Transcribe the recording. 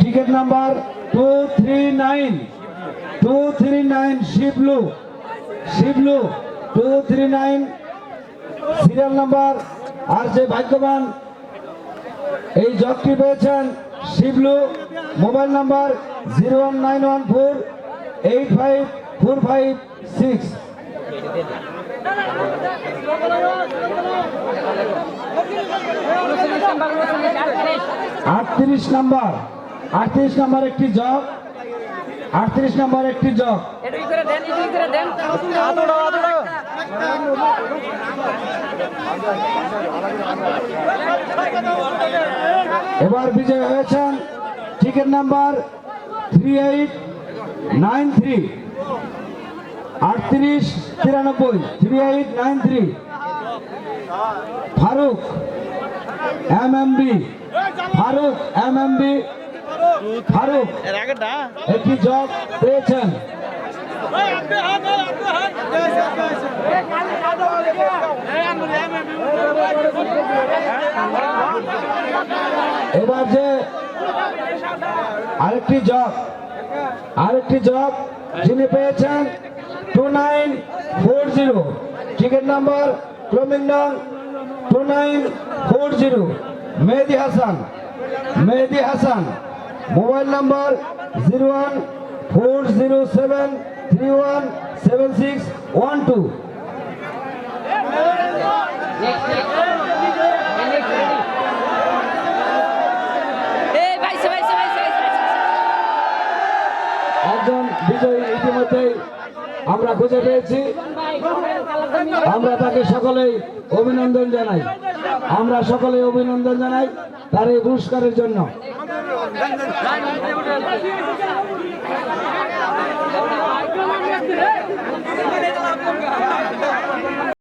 Ticket number two three nine two three nine Shiblu Shiblu two three nine serial number. আর যে ভাগ্যবান এই জগটি পেয়েছেন Shiblu, mobile number zero one nine one four eight five four five six আটত্রিশ number আটত্রিশ number একটি jug আটত্রিশ number একটি জগ। এবার বিজয় হয়েছেন ticket number three eight nine three. আটত্রিশ তিরানব্বই three eight nine three. Farooq M M B Farooq M M B Farooq, একটি জব পেয়েছেন। এবার যে আরেকটি জব আরেকটি জব যিনি পেয়েছেন, two nine four zero. Ticket number ক্রমিক two nine four zero Mehedi Hasan Mehedi Hasan mobile number zero one four zero seven three one seven six one two একজন বিজয়ী ইতিমধ্যেই আমরা খুঁজে পেয়েছি। আমরা তাকে সকলেই অভিনন্দন জানাই। আমরা সকলেই অভিনন্দন জানাই তার এই পুরস্কারের জন্য।